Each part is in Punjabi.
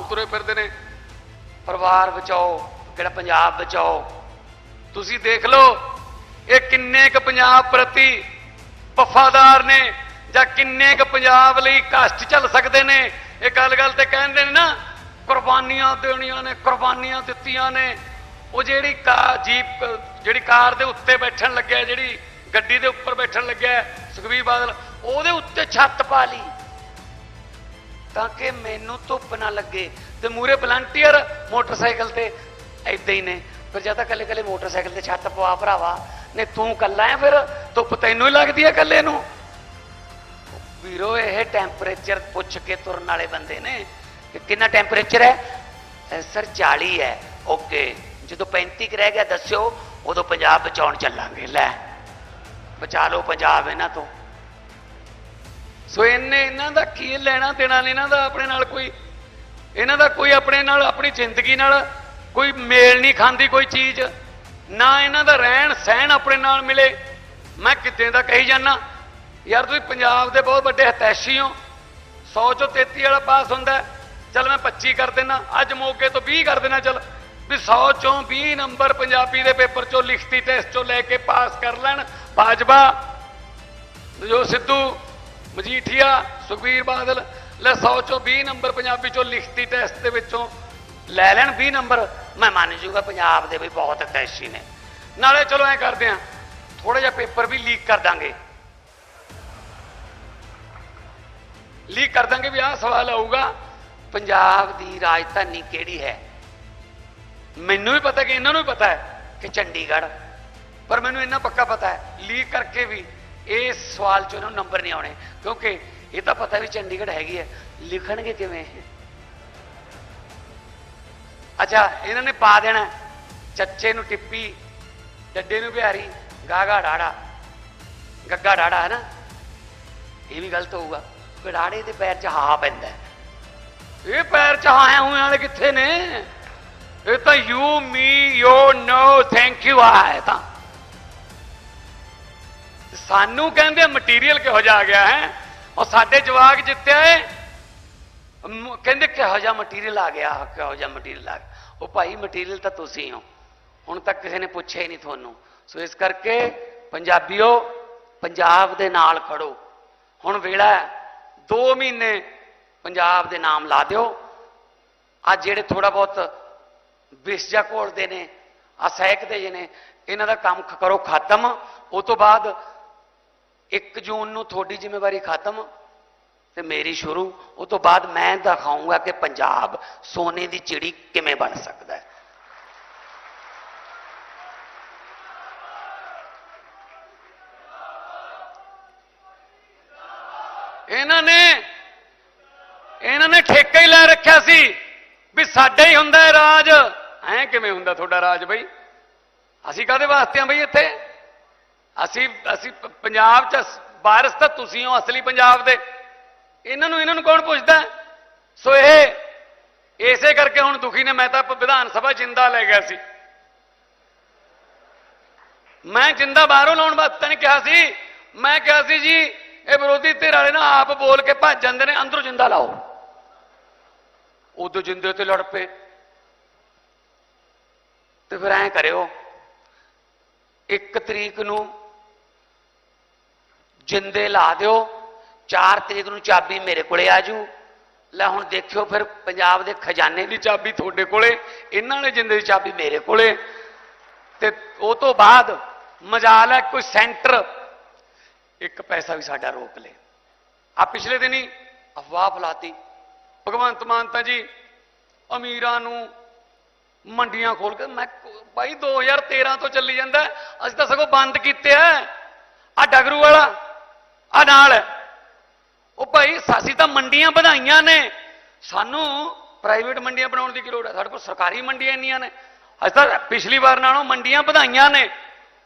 ਨੂੰ ਤੁਰੇ ਫਿਰਦੇ ਨੇ। ਪਰਿਵਾਰ ਬਚਾਓ ਕਿਹੜਾ ਪੰਜਾਬ ਬਚਾਓ। ਤੁਸੀਂ ਦੇਖ ਲਓ, ਇਹ ਕਿੰਨੇ ਕ ਪੰਜਾਬ ਪ੍ਰਤੀ ਵਫਾਦਾਰ ਨੇ ਜਾਂ ਕਿੰਨੇ ਕ ਪੰਜਾਬ ਲਈ ਕਸ਼ਟ ਚੱਲ ਸਕਦੇ ਨੇ। ਇਹ ਗੱਲ ਗੱਲ ਤੇ ਕਹਿੰਦੇ ਨੇ ਨਾ, ਕੁਰਬਾਨੀਆਂ ਦੇਣੀਆਂ ਨੇ, ਕੁਰਬਾਨੀਆਂ ਦਿੱਤੀਆਂ ਨੇ। ਉਹ ਜਿਹੜੀ ਕਾਰ, ਜੀਪ, ਜਿਹੜੀ ਕਾਰ ਦੇ ਉੱਤੇ ਬੈਠਣ ਲੱਗਿਆ, ਜਿਹੜੀ ਗੱਡੀ ਦੇ ਉੱਪਰ ਬੈਠਣ ਲੱਗਿਆ, ਸੁਖਬੀਰ ਬਾਦਲ, ਉਹਦੇ ਉੱਤੇ ਛੱਤ ਪਾ ਲਈ। ਤਾਂ ਕਿ ਮੈਨੂੰ ਧੁੱਪ ਨਾ ਲੱਗੇ। ਤੇ ਮੂਰੇ ਵਲੰਟੀਅਰ ਮੋਟਰਸਾਈਕਲ ਤੇ ਐਦਾਂ ਹੀ ਨੇ। ਫਿਰ ਜਦ ਤੱਕ ਕੱਲੇ ਕੱਲੇ ਮੋਟਰਸਾਈਕਲ ਤੇ ਛੱਤ ਪਵਾ ਭਰਾਵਾ। ਨੇ ਤੂੰ ਕੱਲਾ ਹੈ ਫਿਰ, ਧੁੱਪ ਤੈਨੂੰ ਹੀ ਲੱਗਦੀ ਹੈ ਕੱਲੇ ਨੂੰ। ਵੀਰੋ, ਇਹ ਟੈਂਪਰੇਚਰ ਪੁੱਛ ਕੇ ਤੁਰਨ ਵਾਲੇ ਬੰਦੇ ਨੇ ਕਿ ਕਿੰਨਾ ਟੈਂਪਰੇਚਰ ਹੈ ਅਹ ਸਰ 40 ਹੈ ਓਕੇ, ਜਦੋਂ 35 ਕੁ ਰਹਿ ਗਿਆ, ਦੱਸਿਓ, ਉਦੋਂ ਪੰਜਾਬ ਬਚਾਉਣ ਚੱਲਾਂਗੇ। ਲੈ, ਬਚਾ ਲਓ ਪੰਜਾਬ ਇਹਨਾਂ ਤੋਂ। ਸੋ ਇਹਨੇ ਇਹਨਾਂ ਦਾ ਕੀ ਲੈਣਾ ਦੇਣਾ ਨਹੀਂ ਇਹਨਾਂ ਦਾ ਆਪਣੇ ਨਾਲ ਕੋਈ, ਇਹਨਾਂ ਦਾ ਕੋਈ ਆਪਣੇ ਨਾਲ, ਆਪਣੀ ਜ਼ਿੰਦਗੀ ਨਾਲ ਕੋਈ ਮੇਲ ਨਹੀਂ ਖਾਂਦੀ ਕੋਈ ਚੀਜ਼, ਨਾ ਇਹਨਾਂ ਦਾ ਰਹਿਣ ਸਹਿਣ ਆਪਣੇ ਨਾਲ ਮਿਲੇ ਮੈਂ ਕਿਤੇ ਦਾ ਕਹੀ ਜਾਣਾ ਯਾਰ ਤੁਸੀਂ ਪੰਜਾਬ ਦੇ ਬਹੁਤ ਵੱਡੇ ਹਤੈਸ਼ੀ ਹੋ 100 ਚੋਂ 33 ਵਾਲਾ ਪਾਸ ਹੁੰਦਾ ਹੈ। ਚੱਲ ਮੈਂ 25 ਕਰ ਦੇਣਾ ਅੱਜ ਮੌਕੇ ਤੋਂ 20 ਕਰ ਦੇਣਾ ਚੱਲ ਵੀ 100 ਚੋਂ 20 ਨੰਬਰ ਪੰਜਾਬੀ ਦੇ ਪੇਪਰ ਚੋਂ ਲਿਖਤੀ ਟੈਸਟ ਚੋਂ ਲੈ ਕੇ ਪਾਸ ਕਰ ਲੈਣ ਭਾਜਪਾ ਜੋ ਸਿੱਧੂ ਮਜੀਠੀਆ, ਸੁਖਬੀਰ ਬਾਦਲ, ਲੈ 100 ਚੋਂ 20 ਨੰਬਰ ਪੰਜਾਬੀ ਚੋਂ ਲਿਖਤੀ ਟੈਸਟ ਦੇ ਵਿੱਚੋਂ ਲੈ ਲੈਣ 20 ਨੰਬਰ। ਮੈਂ ਮੰਨ ਜੂਗਾ ਪੰਜਾਬ ਦੇ ਵੀ ਬਹੁਤ ਤੈਸ਼ੀ ਨੇ। ਨਾਲੇ ਚਲੋ ਐ ਕਰਦੇ ਆ ਥੋੜਾ ਜਿਹਾ ਪੇਪਰ ਵੀ ਲੀਕ ਕਰ ਦਾਂਗੇ। ਲੀਕ ਕਰ ਦਾਂਗੇ ਵੀ ਆਹ ਸਵਾਲ ਆਊਗਾ, ਪੰਜਾਬ ਦੀ ਰਾਜਧਾਨੀ ਕਿਹੜੀ ਹੈ? ਮੈਨੂੰ ਵੀ ਪਤਾ ਕਿ ਇਹਨਾਂ ਨੂੰ ਵੀ ਪਤਾ ਹੈ ਕਿ ਚੰਡੀਗੜ੍ਹ। ਪਰ ਮੈਨੂੰ ਇੰਨਾ ਪੱਕਾ ਪਤਾ ਹੈ ਲੀਕ ਕਰਕੇ ਵੀ ਇਸ ਸਵਾਲ 'ਚ ਉਹਨਾਂ ਨੂੰ ਨੰਬਰ ਨਹੀਂ ਆਉਣੇ, ਕਿਉਂਕਿ ਇਹ ਤਾਂ ਪਤਾ ਵੀ ਚੰਡੀਗੜ੍ਹ ਹੈਗੀ ਹੈ। ਲਿਖਣਗੇ ਕਿਵੇਂ ਅੱਛਾ, ਇਹਨਾਂ ਨੇ ਪਾ ਦੇਣਾ। ਚੱਚੇ ਨੂੰ ਟਿੱਪੀ, ਡੱਡੇ ਨੂੰ ਬਿਹਾਰੀ, ਗਾਗਾ ਡਾੜਾ। ਗੱਗਾ ਡਾੜਾ ਹੈ ਨਾ ਇਹ ਵੀ ਗਲਤ ਹੋਊਗਾ। ਗੜਾੜੇ ਦੇ ਪੈਰ 'ਚ ਹਾ ਪੈਂਦਾ ਇਹ ਪੈਰ 'ਚ ਹਾਏ ਹੋਏ ਵਾਲੇ ਕਿੱਥੇ ਨੇ? ਇਹ ਤਾਂ ਯੂ ਮੀ ਯੋ ਨੋ ਥੈਂਕ ਯੂ ਆ ਹੈ ਤਾਂ। ਸਾਨੂੰ ਕਹਿੰਦੇ ਮਟੀਰੀਅਲ ਕਿਹੋ ਜਿਹਾ ਆ ਗਿਆ ਹੈ? ਔਰ ਸਾਡੇ ਜਵਾਕ ਜਿੱਤਿਆ ਕਹਿੰਦੇ ਕਿਹੋ ਜਿਹਾ ਮਟੀਰੀਅਲ ਆ ਗਿਆ, ਕਿਹੋ ਜਿਹਾ ਮਟੀਰੀਅਲ ਆ ਗਿਆ। ਉਹ ਭਾਈ, ਮਟੀਰੀਅਲ ਤਾਂ ਤੁਸੀਂ ਹੋ। ਹੁਣ ਤੱਕ ਕਿਸੇ ਨੇ ਪੁੱਛਿਆ ਹੀ ਨਹੀਂ ਤੁਹਾਨੂੰ। ਸੋ ਇਸ ਕਰਕੇ ਪੰਜਾਬੀਓ, ਪੰਜਾਬ ਦੇ ਨਾਲ ਖੜੋ। ਹੁਣ ਵੇਲਾ ਹੈ 2 ਮਹੀਨੇ ਪੰਜਾਬ ਦੇ ਨਾਮ ਲਾ ਦਿਓ। ਆ ਜਿਹੜੇ ਥੋੜਾ ਬਹੁਤ ਵਿਸ਼ਜਾ ਘੋਲਦੇ ਨੇ, ਆ ਸਹਿਕਦੇ ਜੇ ਨੇ, ਇਹਨਾਂ ਦਾ ਕੰਮ ਕਰੋ ਖਤਮ। ਉਹ ਤੋਂ ਬਾਅਦ 1 ਜੂਨ ਨੂੰ ਤੁਹਾਡੀ ਜ਼ਿੰਮੇਵਾਰੀ ਖਤਮ, ਤੇ ਮੇਰੀ ਸ਼ੁਰੂ, ਉਹ ਤੋਂ ਬਾਅਦ ਮੈਂ ਦਿਖਾਉਂਗਾ ਕਿ ਪੰਜਾਬ ਸੋਨੇ ਦੀ ਚਿੜੀ ਕਿਵੇਂ ਬਣ ਸਕਦਾ ਹੈ। ਇਹਨਾਂ ਨੇ ਇਹਨਾਂ ਨੇ ਠੇਕਾ ਹੀ ਲੈ ਰੱਖਿਆ ਸੀ ਵੀ ਸਾਡਾ ਹੀ ਹੁੰਦਾ ਹੈ ਰਾਜ। ਐ ਕਿਵੇਂ ਹੁੰਦਾ ਤੁਹਾਡਾ ਰਾਜ ਬਈ? ਅਸੀਂ ਕਾਦੇ ਵਾਸਤੇ ਆ ਬਈ ਇੱਥੇ? ਅਸੀਂ ਅਸੀਂ ਪੰਜਾਬ ਚ ਵਾਰਿਸ ਤਾਂ ਤੁਸੀਂ ਹੋ, ਅਸਲੀ ਪੰਜਾਬ ਦੇ। ਇਹਨਾਂ ਨੂੰ ਇਹਨਾਂ ਨੂੰ ਕੌਣ ਪੁੱਛਦਾ? ਸੋ ਇਹ, ਇਸੇ ਕਰਕੇ ਹੁਣ ਦੁਖੀ ਨੇ, ਮੈਂ ਤਾਂ ਵਿਧਾਨ ਸਭਾ ਜਿੰਦਾ ਲੈ ਗਿਆ ਸੀ। ਮੈਂ ਜਿੰਦਾ ਬਾਹਰੋਂ ਲਾਉਣ ਵਾਸਤੇ ਨਹੀਂ ਕਿਹਾ ਸੀ। ਮੈਂ ਕਿਹਾ ਸੀ ਜੀ, ਇਹ ਵਿਰੋਧੀ ਧਿਰ ਵਾਲੇ ਨਾ ਆਪ ਬੋਲ ਕੇ ਭੱਜ ਜਾਂਦੇ ਨੇ, ਅੰਦਰੋਂ ਜਿੰਦਾ ਲਾਓ। ਉਦੋਂ ਜਿੰਦੇ ਤੇ ਲੜ ਪਏ। ਤੇ ਫਿਰ ਐਂ ਕਰਿਓ, ਇੱਕ ਤਰੀਕ ਨੂੰ ਜਿੰਦੇ ਲਾ ਦਿਓ 4 ਤਰੀਕ ਨੂੰ ਚਾਬੀ ਮੇਰੇ ਕੋਲੇ ਆ ਜੂ। ਲੈ ਹੁਣ ਦੇਖਿਓ ਫਿਰ ਪੰਜਾਬ ਦੇ ਖਜ਼ਾਨੇ ਦੀ ਚਾਬੀ ਤੁਹਾਡੇ ਕੋਲੇ, ਇਹਨਾਂ ਨੇ ਜਿੰਦੇ ਦੀ ਚਾਬੀ ਮੇਰੇ ਕੋਲੇ। ਤੇ ਉਹ ਤੋਂ ਬਾਅਦ ਮਜਾਲ ਹੈ ਕੋਈ ਸੈਂਟਰ। ਇੱਕ ਪੈਸਾ ਵੀ ਸਾਡਾ ਰੋਕ ਲੇ। ਆ ਪਿਛਲੇ ਦਿਨੀ ਅਫਵਾਹ ਫਲਾਤੀ। ਭਗਵੰਤ ਮਾਨ ਤਾਂ ਜੀ ਅਮੀਰਾਂ ਨੂੰ ਮੰਡੀਆਂ ਖੋਲ ਕੇ ਮੈਂ ਕ- ਬਾਈ 2013 ਤੋਂ ਚੱਲੀ ਜਾਂਦਾ। ਅਸੀਂ ਤਾਂ ਸਗੋਂ ਬੰਦ ਕੀਤੇ ਆ। ਆ ਡਗਰੂ ਵਾਲਾ ਆ ਨਾਲ। ਉਹ ਭਾਈ, ਸਾਸੀ ਤਾਂ ਮੰਡੀਆਂ ਵਧਾਈਆਂ ਨੇ। ਸਾਨੂੰ ਪ੍ਰਾਈਵੇਟ ਮੰਡੀਆਂ ਬਣਾਉਣ ਦੀ ਕੀ ਲੋੜ ਹੈ? ਸਾਡੇ ਕੋਲ ਸਰਕਾਰੀ ਮੰਡੀਆਂ ਇੰਨੀਆਂ ਨੇ। ਅੱਜ ਤਾਂ ਪਿਛਲੀ ਵਾਰ ਨਾਲੋਂ ਮੰਡੀਆਂ ਵਧਾਈਆਂ ਨੇ।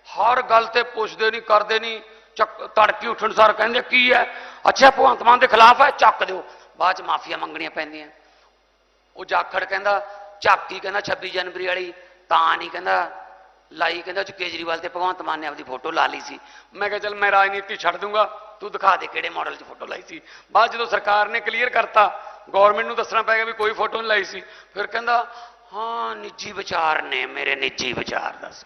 ਹਰ ਗੱਲ ਤੇ ਪੁੱਛਦੇ ਨਹੀਂ, ਕਰਦੇ ਨਹੀਂ। ਚੱਕ, ਤੜਕੀ ਉੱਠਣ ਸਾਰ ਕਹਿੰਦੇ, ਕੀ ਹੈ? ਅੱਛਾ, ਭਗਵੰਤ ਮਾਨ ਦੇ ਖਿਲਾਫ ਹੈ, ਚੱਕ ਦਿਓ। ਬਾਅਦ ਚ ਮਾਫੀਆਂ ਮੰਗਣੀਆਂ ਪੈਂਦੀਆਂ। ਉਹ ਜਾਖੜ ਕਹਿੰਦਾ ਝਾਕੀ ਕਹਿੰਦਾ 26 ਜਨਵਰੀ ਵਾਲੀ। ਤਾਂ ਨਹੀਂ ਕਹਿੰਦਾ ਲਾਈ ਕਹਿੰਦਾ 'ਚ ਕੇਜਰੀਵਾਲ ਤੇ ਭਗਵੰਤ ਮਾਨ ਨੇ ਆਪਦੀ ਫੋਟੋ ਲਾ ਲਈ ਸੀ। ਮੈਂ ਕਿਹਾ ਚੱਲ ਮੈਂ ਰਾਜਨੀਤੀ ਛੱਡ ਦੂੰਗਾ, ਤੂੰ ਦਿਖਾ ਦੇ ਕਿਹੜੇ ਮਾਡਲ 'ਚ ਫੋਟੋ ਲਾਈ ਸੀ। ਬਾਅਦ ਜਦੋਂ ਸਰਕਾਰ ਨੇ ਕਲੀਅਰ ਕਰਤਾ ਗਵਰਨਮੈਂਟ ਨੂੰ ਦੱਸਣਾ ਪੈ ਗਿਆ ਵੀ ਕੋਈ ਫੋਟੋ ਨਹੀਂ ਲਾਈ ਸੀ। ਫਿਰ ਕਹਿੰਦਾ, ਹਾਂ, ਨਿੱਜੀ ਵਿਚਾਰ ਨੇ ਮੇਰੇ ਨਿੱਜੀ ਵਿਚਾਰ ਦੱਸ।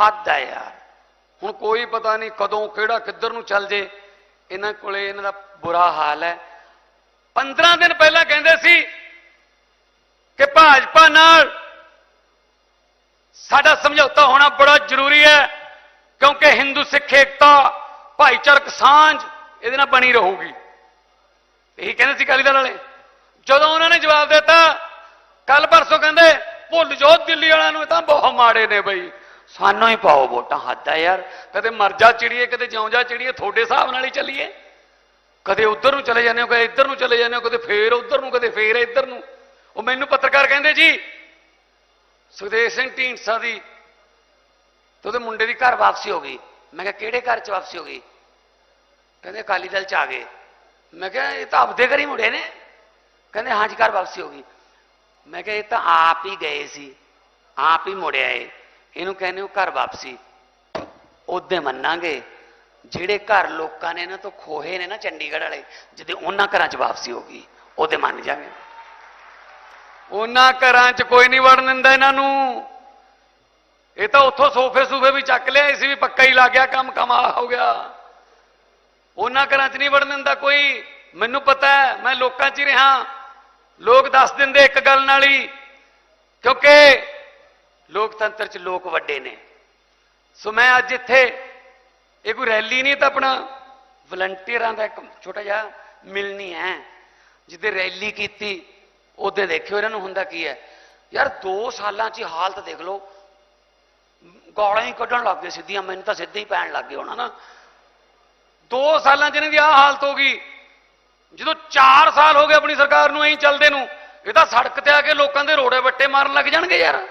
ਹੱਦ ਹੈ ਯਾਰ। ਹੁਣ ਕੋਈ ਪਤਾ ਨਹੀਂ ਕਦੋਂ, ਕਿਹੜਾ, ਕਿੱਧਰ ਨੂੰ ਚੱਲ ਜੇ। ਇਹਨਾਂ ਕੋਲੇ ਇਹਨਾਂ ਦਾ ਬੁਰਾ ਹਾਲ ਹੈ। 15 ਦਿਨ ਪਹਿਲਾਂ ਕਹਿੰਦੇ ਸੀ ਕਿ ਭਾਜਪਾ ਨਾਲ ਸਾਡਾ ਸਮਝੌਤਾ ਹੋਣਾ ਬੜਾ ਜ਼ਰੂਰੀ ਹੈ, ਕਿਉਂਕਿ ਹਿੰਦੂ ਸਿੱਖ ਏਕਤਾ, ਭਾਈਚਾਰਕ ਸਾਂਝ ਇਹਦੇ ਨਾਲ ਬਣੀ ਰਹੂਗੀ। ਇਹੀ ਕਹਿੰਦੇ ਸੀ ਅਕਾਲੀ ਦਲ ਵਾਲੇ। ਜਦੋਂ ਉਹਨਾਂ ਨੇ ਜਵਾਬ ਦਿੱਤਾ, ਕੱਲ ਪਰਸੋਂ ਕਹਿੰਦੇ, ਭੁੱਲ ਜਾਓ ਦਿੱਲੀ ਵਾਲਿਆਂ ਨੂੰ ਤਾਂ ਬਹੁਤ ਮਾੜੇ ਨੇ ਬਈ। ਸਾਨੂੰ ਹੀ ਪਾਓ ਵੋਟਾਂ, ਹੱਦ ਹੈ ਯਾਰ। ਕਦੇ ਮਰਜ਼ਾ ਚਿੜੀਏ, ਕਦੇ ਜਿਉਂ ਜਾ ਚਿੜੀਏ, ਤੁਹਾਡੇ ਹਿਸਾਬ ਨਾਲ ਹੀ ਚੱਲੀਏ। ਕਦੇ ਉੱਧਰ ਨੂੰ ਚਲੇ ਜਾਂਦੇ ਹੋ, ਕਦੇ ਇੱਧਰ ਨੂੰ ਚਲੇ ਜਾਂਦੇ ਹੋ, ਕਦੇ ਫੇਰ ਉੱਧਰ ਨੂੰ, ਕਦੇ ਫੇਰ ਇੱਧਰ ਨੂੰ। ਉਹ ਮੈਨੂੰ ਪੱਤਰਕਾਰ ਕਹਿੰਦੇ ਜੀ ਸੁਖਦੇਵ ਸਿੰਘ ਢੀਂਡਸਾ ਦੀ ਤੇ ਉਹਦੇ ਮੁੰਡੇ ਦੀ ਘਰ ਵਾਪਸੀ ਹੋ ਗਈ। ਮੈਂ ਕਿਹਾ, ਕਿਹੜੇ ਘਰ ਚ ਵਾਪਸੀ ਹੋ ਗਈ? ਕਹਿੰਦੇ, ਅਕਾਲੀ ਦਲ ਚ ਆ ਗਏ। ਮੈਂ ਕਿਹਾ, ਇਹ ਤਾਂ ਆਪਦੇ ਘਰ ਹੀ ਮੁੜੇ ਨੇ। ਕਹਿੰਦੇ ਹਾਂਜੀ ਘਰ ਵਾਪਸੀ ਹੋ ਗਈ। ਮੈਂ ਕਿਹਾ, ਇਹ ਤਾਂ ਆਪ ਹੀ ਗਏ ਸੀ। ਆਪ ਹੀ ਮੁੜਿਆ ਏ ਇਹਨੂੰ ਕਹਿੰਦੇ ਉਹ ਘਰ ਵਾਪਸੀ। ਉਹਦੇ ਮੰਨਾਂਗੇ। ਜਿਹੜੇ ਘਰ ਲੋਕਾਂ ਨੇ ਨਾ ਤੋਂ ਖੋਹੇ ਨੇ ਨਾ ਚੰਡੀਗੜ੍ਹ ਵਾਲੇ, ਜਿਹਦੇ ਉਹਨਾਂ ਘਰਾਂ 'ਚ ਵਾਪਸੀ ਹੋ ਗਈ, ਉਹਦੇ ਮੰਨ ਜਾਗੇ। ਉਹਨਾਂ ਘਰਾਂ 'ਚ ਕੋਈ ਨਹੀਂ ਵੜਨ ਦਿੰਦਾ ਇਹਨਾਂ ਨੂੰ। ਇਹ ਤਾਂ ਉੱਥੋਂ ਸੋਫੇ ਸੂਫੇ ਵੀ ਚੱਕ ਲਿਆ, ਇਸ ਵੀ ਪੱਕਾ ਹੀ ਲੱਗ ਗਿਆ, ਕੰਮ ਕਮਾ ਹੋ ਗਿਆ। ਉਹਨਾਂ ਘਰਾਂ 'ਚ ਨਹੀਂ ਵੜਨ ਦਿੰਦਾ ਕੋਈ। ਮੈਨੂੰ ਪਤਾ ਹੈ, ਮੈਂ ਲੋਕਾਂ 'ਚ ਹੀ ਰਿਹਾ। ਲੋਕ ਦੱਸ ਦਿੰਦੇ ਇੱਕ ਗੱਲ ਨਾਲ ਹੀ, ਕਿਉਂਕਿ ਲੋਕਤੰਤਰ 'ਚ ਲੋਕ ਵੱਡੇ ਨੇ। ਸੋ ਮੈਂ ਅੱਜ ਇੱਥੇ, ਇਹ ਕੋਈ ਰੈਲੀ ਨਹੀਂ ਤਾਂ ਆਪਣਾ ਵਲੰਟੀਅਰਾਂ ਦਾ ਇੱਕ ਛੋਟਾ ਜਿਹਾ ਮਿਲਣੀ ਹੈ ਜਿੱਦੇ ਰੈਲੀ ਕੀਤੀ। ਉਹਦੇ ਦੇਖਿਓ ਇਹਨਾਂ ਨੂੰ ਹੁੰਦਾ ਕੀ ਹੈ? ਯਾਰ 2 ਸਾਲਾਂ 'ਚ ਹੀ ਹਾਲਤ ਦੇਖ ਲਓ। ਗਾਲਾਂ ਹੀ ਕੱਢਣ ਲੱਗ ਗਏ ਸਿੱਧੀਆਂ, ਮੈਨੂੰ ਤਾਂ ਸਿੱਧੇ ਹੀ ਪੈਣ ਲੱਗ ਗਏ ਹੋਣਾ ਨਾ 2 ਸਾਲਾਂ 'ਚ ਇਹਨਾਂ ਦੀ ਆਹ ਹਾਲਤ ਹੋ ਗਈ। ਜਦੋਂ 4 ਸਾਲ ਹੋ ਗਏ ਆਪਣੀ ਸਰਕਾਰ ਨੂੰ ਐਂ ਚੱਲਦੇ ਨੂੰ, ਇਹ ਤਾਂ ਸੜਕ ਤੇ ਆ ਕੇ ਲੋਕਾਂ ਦੇ ਰੋੜੇ ਵੱਟੇ ਮਾਰਨ ਲੱਗ ਜਾਣਗੇ ਯਾਰ।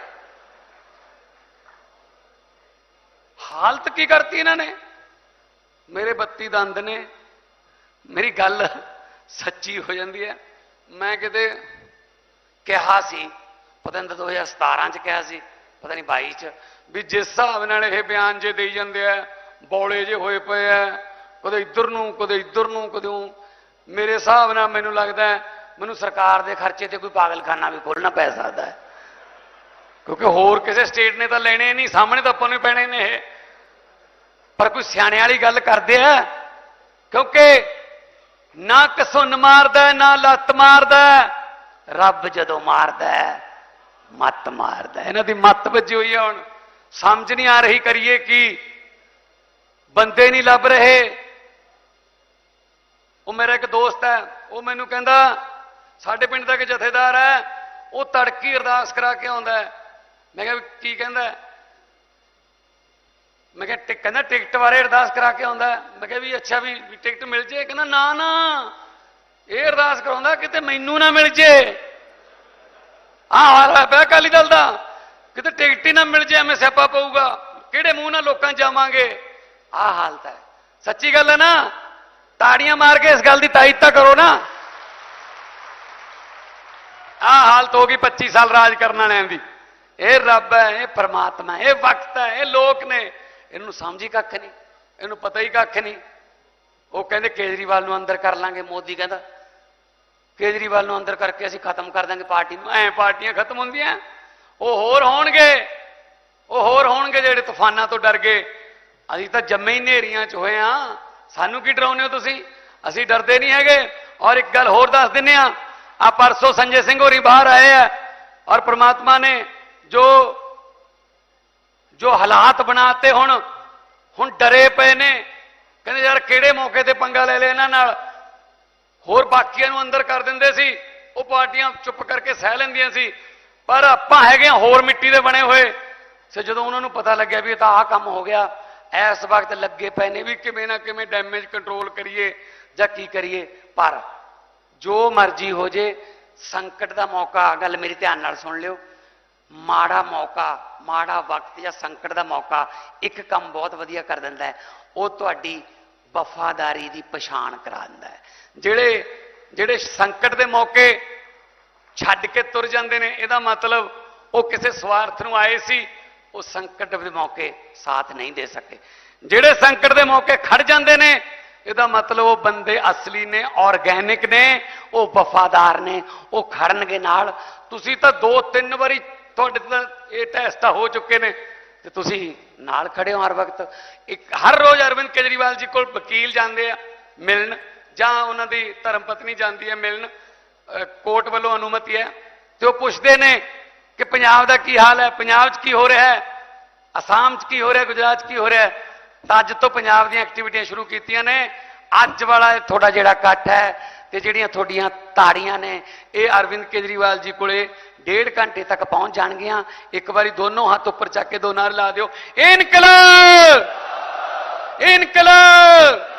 ਹਾਲਤ ਕੀ ਕਰਤੀ ਇਹਨਾਂ ਨੇ? ਮੇਰੇ 32 ਦੰਦ ਨੇ। ਮੇਰੀ ਗੱਲ ਸੱਚੀ ਹੋ ਜਾਂਦੀ ਹੈ। ਮੈਂ ਕਿਤੇ ਕਿਹਾ ਸੀ, ਪਤਾ ਨਹੀਂ 2017 ਚ ਕਿਹਾ ਸੀ, ਪਤਾ ਨਹੀਂ 22 ਚ, ਵੀ ਜਿਸ ਹਿਸਾਬ ਨਾਲ ਇਹ ਬਿਆਨ ਜੇ ਦੇਈ ਜਾਂਦੇ ਆ, ਬੌਲੇ ਜੇ ਹੋਏ ਪਏ ਆ, ਕਦੇ ਇੱਧਰ ਨੂੰ, ਕਦੇ ਇੱਧਰ ਨੂੰ, ਕਦੋਂ, ਮੇਰੇ ਹਿਸਾਬ ਨਾਲ ਮੈਨੂੰ ਲੱਗਦਾ ਮੈਨੂੰ ਸਰਕਾਰ ਦੇ ਖਰਚੇ ਤੇ ਕੋਈ ਪਾਗਲਖਾਨਾ ਵੀ ਖੋਲਣਾ ਪੈ ਸਕਦਾ ਹੈ। ਕਿਉਂਕਿ ਹੋਰ ਕਿਸੇ ਸਟੇਟ ਨੇ ਤਾਂ ਲੈਣੇ ਨਹੀਂ, ਸਾਹਮਣੇ ਤਾਂ ਆਪਾਂ ਨੂੰ ਪੈਣੇ ਨੇ ਇਹ। ਪਰ ਕੋਈ ਸਿਆਣੇ ਵਾਲੀ ਗੱਲ ਕਰਦੇ ਆ, ਕਿਉਂਕਿ ਨਾ ਕਸੁੰਨ ਮਾਰਦਾ, ਨਾ ਲੱਤ ਮਾਰਦਾ ਰੱਬ ਜਦੋਂ ਮਾਰਦਾ ਹੈ, ਮੱਤ ਮਾਰਦਾ ਇਹਨਾਂ ਦੀ ਮੱਤ ਵੱਜੀ ਹੋਈ ਹੈ ਹੁਣ। ਸਮਝ ਨਹੀਂ ਆ ਰਹੀ ਕਰੀਏ ਕੀ। ਬੰਦੇ ਨਹੀਂ ਲੱਭ ਰਹੇ। ਉਹ ਮੇਰਾ ਇੱਕ ਦੋਸਤ ਹੈ ਉਹ ਮੈਨੂੰ ਕਹਿੰਦਾ ਸਾਡੇ ਪਿੰਡ ਦਾ ਇੱਕ ਜਥੇਦਾਰ ਹੈ ਉਹ ਤੜਕੀ ਅਰਦਾਸ ਕਰਾ ਕੇ ਆਉਂਦਾ ਹੈ। ਮੈਂ ਕਿਹਾ ਵੀ ਕੀ ਕਹਿੰਦਾ ਮੈਂ ਕਿਹਾ ਟਿਕ ਕਹਿੰਦਾ ਟਿਕਟ ਬਾਰੇ ਅਰਦਾਸ ਕਰਾ ਕੇ ਆਉਂਦਾ ਮੈਂ ਕਿਹਾ ਵੀ ਅੱਛਾ ਵੀ ਵੀ ਟਿਕਟ ਮਿਲ ਜੇ। ਕਹਿੰਦਾ ਨਾ ਨਾ। ਇਹ ਅਰਦਾਸ ਕਰਾਉਂਦਾ ਕਿਤੇ ਮੈਨੂੰ ਨਾ ਮਿਲ ਜੇ। ਆਹ ਹਾਲ ਹੈ ਪਿਆ ਅਕਾਲੀ ਦਲ ਦਾ। ਕਿਤੇ ਟਿਕਟ ਹੀ ਨਾ ਮਿਲ ਜੇ, ਐਵੇਂ ਸਿਆਪਾ ਪਊਗਾ। ਕਿਹੜੇ ਮੂੰਹ ਨਾਲ ਲੋਕਾਂ ਜਾਵਾਂਗੇ? ਆਹ ਹਾਲਤ ਹੈ। ਸੱਚੀ ਗੱਲ ਹੈ ਨਾ, ਤਾੜੀਆਂ ਮਾਰ ਕੇ ਇਸ ਗੱਲ ਦੀ ਤਾਇਦ ਤਾਂ ਕਰੋ ਨਾ। ਆਹ ਹਾਲਤ ਹੋ ਗਈ 25 ਸਾਲ ਰਾਜ ਕਰਨ ਵਾਲਿਆਂ ਦੀ। ਇਹ ਰੱਬ ਹੈ, ਇਹ ਪਰਮਾਤਮਾ ਇਹ ਵਕਤ ਹੈ, ਇਹ ਲੋਕ ਨੇ। ਇਹਨੂੰ ਸਮਝ ਹੀ ਕੱਖ ਨਹੀਂ, ਇਹਨੂੰ ਪਤਾ ਹੀ ਕੱਖ ਨਹੀਂ। ਉਹ ਕਹਿੰਦੇ ਕੇਜਰੀਵਾਲ ਨੂੰ ਅੰਦਰ ਕਰ ਲਾਂਗੇ, ਮੋਦੀ ਕਹਿੰਦਾ। ਕੇਜਰੀਵਾਲ ਨੂੰ ਅੰਦਰ ਕਰਕੇ ਅਸੀਂ ਖਤਮ ਕਰ ਦਾਂਗੇ ਪਾਰਟੀ ਨੂੰ। ਐ ਪਾਰਟੀਆਂ ਖਤਮ ਹੁੰਦੀਆਂ। ਉਹ ਹੋਰ ਹੋਣਗੇ। ਉਹ ਹੋਰ ਹੋਣਗੇ ਜਿਹੜੇ ਤੂਫਾਨਾਂ ਤੋਂ ਡਰ ਗਏ। ਅਸੀਂ ਤਾਂ ਜੰਮੇ ਹੀ ਨੇਰੀਆਂ 'ਚ ਹੋਏ ਆ। ਸਾਨੂੰ ਕੀ ਡਰਾਉਂਦੇ ਹੋ ਤੁਸੀਂ? ਅਸੀਂ ਡਰਦੇ ਨਹੀਂ ਹੈਗੇ। ਔਰ ਇੱਕ ਗੱਲ ਹੋਰ ਦੱਸ ਦਿੰਨੇ ਆ। ਆ ਪਰਸੋਂ ਸੰਜੇ ਸਿੰਘ ਹੋਰੀ ਬਾਹਰ ਆਏ ਆ। ਔਰ ਪ੍ਰਮਾਤਮਾ ਨੇ ਜੋ ਜੋ ਹਾਲਾਤ ਬਣਾਤੇ ਹੁਣ ਹੁਣ ਡਰੇ ਪਏ ਨੇ। ਕਹਿੰਦੇ ਯਾਰ ਕਿਹੜੇ ਮੌਕੇ ਤੇ ਪੰਗਾ ਲੈ ਲਿਆ ਇਹਨਾਂ ਨਾਲ? ਹੋਰ ਬਾਕੀਆਂ ਨੂੰ ਅੰਦਰ ਕਰ ਦਿੰਦੇ ਸੀ। ਉਹ ਪਾਰਟੀਆਂ ਚੁੱਪ ਕਰਕੇ ਸਹਿ ਲੈਂਦੀਆਂ ਸੀ। ਪਰ ਆਪਾਂ ਹੈਗੇ ਹਾਂ ਹੋਰ ਮਿੱਟੀ ਦੇ ਬਣੇ ਹੋਏ। ਸੋ ਜਦੋਂ ਉਹਨਾਂ ਨੂੰ ਪਤਾ ਲੱਗਿਆ ਵੀ ਇਹ ਤਾਂ ਆਹ ਕੰਮ ਹੋ ਗਿਆ, ਇਸ ਵਕਤ ਲੱਗੇ ਪਏ ਨੇ ਵੀ ਕਿਵੇਂ ਨਾ ਕਿਵੇਂ ਡੈਮੇਜ ਕੰਟਰੋਲ ਕਰੀਏ ਜਾਂ ਕੀ ਕਰੀਏ। ਪਰ ਜੋ ਮਰਜ਼ੀ ਹੋ ਜੇ, ਸੰਕਟ ਦਾ ਮੌਕਾ ਗੱਲ ਮੇਰੀ ਧਿਆਨ ਨਾਲ ਸੁਣ ਲਿਓ। ਮਾੜਾ ਮੌਕਾ, ਮਾੜਾ ਵਕਤ ਜਾਂ ਸੰਕਟ ਦਾ ਮੌਕਾ ਇੱਕ ਕੰਮ ਬਹੁਤ ਵਧੀਆ ਕਰ ਦਿੰਦਾ ਹੈ। ਉਹ ਤੁਹਾਡੀ ਵਫਾਦਾਰੀ ਦੀ ਪਛਾਣ ਕਰਾ ਹੈ। ਜਿਹੜੇ ਜਿਹੜੇ ਸੰਕਟ ਦੇ ਮੌਕੇ ਛੱਡ ਕੇ ਤੁਰ ਜਾਂਦੇ ਨੇ, ਇਹਦਾ ਮਤਲਬ ਉਹ ਕਿਸੇ ਸਵਾਰਥ ਨੂੰ ਆਏ ਸੀ, ਉਹ ਸੰਕਟ ਦੇ ਮੌਕੇ ਸਾਥ ਨਹੀਂ ਦੇ ਸਕੇ। ਜਿਹੜੇ ਸੰਕਟ ਦੇ ਮੌਕੇ ਖੜ ਜਾਂਦੇ ਨੇ, ਇਹਦਾ ਮਤਲਬ ਉਹ ਬੰਦੇ ਅਸਲੀ ਨੇ ਆਰਗੈਨਿਕ ਨੇ, ਉਹ ਵਫਾਦਾਰ ਨੇ, ਉਹ ਖੜਨਗੇ ਨਾਲ। ਤੁਸੀਂ ਤਾਂ ਦੋ ਤਿੰਨ ਵਾਰੀ ਤੁਹਾਡੇ ਤਾਂ ਇਹ ਟੈਸਟ ਹੋ ਚੁੱਕੇ ਨੇ ਤੇ ਤੁਸੀਂ ਨਾਲ ਖੜੇ ਹੋ ਹਰ ਵਕਤ ਇੱਕ ਹਰ ਰੋਜ਼ ਅਰਵਿੰਦ ਕੇਜਰੀਵਾਲ ਜੀ ਕੋਲ ਵਕੀਲ ਜਾਂਦੇ ਆ, ਮਿਲਣ, ਜਾਂ ਉਹਨਾਂ ਦੀ ਧਰਮ ਪਤਨੀ ਜਾਂਦੀ ਹੈ ਮਿਲਣ ਕੋਰਟ ਵੱਲੋਂ ਅਨੁਮਤੀ ਹੈ, ਤੇ ਉਹ ਪੁੱਛਦੇ ਨੇ ਕਿ ਪੰਜਾਬ ਦਾ ਕੀ ਹਾਲ ਹੈ, ਪੰਜਾਬ 'ਚ ਕੀ ਹੋ ਰਿਹਾ ਹੈ, ਅਸਾਮ 'ਚ ਕੀ ਹੋ ਰਿਹਾ, ਗੁਜਰਾਤ 'ਚ ਕੀ ਹੋ ਰਿਹਾ ਹੈ? ਤਾਂ ਅੱਜ ਤੋਂ ਪੰਜਾਬ ਦੀਆਂ ਐਕਟੀਵਿਟੀਆਂ ਸ਼ੁਰੂ ਕੀਤੀਆਂ ਨੇ ਅੱਜ ਵਾਲਾ ਤੁਹਾਡਾ ਜਿਹੜਾ ਇਕੱਠ ਹੈ ਤੇ ਜਿਹੜੀਆਂ ਤੁਹਾਡੀਆਂ ਤਾੜੀਆਂ ਨੇ, ਇਹ ਅਰਵਿੰਦ ਕੇਜਰੀਵਾਲ ਜੀ ਕੋਲੇ ਡੇਢ ਘੰਟੇ ਤੱਕ ਪਹੁੰਚ ਜਾਣਗੀਆਂ। ਇੱਕ ਵਾਰੀ ਦੋਨੋਂ ਹੱਥ ਉੱਪਰ ਚੱਕ ਕੇ ਦੋ ਨਾਰੇ ਲਾ ਦਿਓ। ਇਨਕਲਾਬ! ਇਨਕਲਾਬ!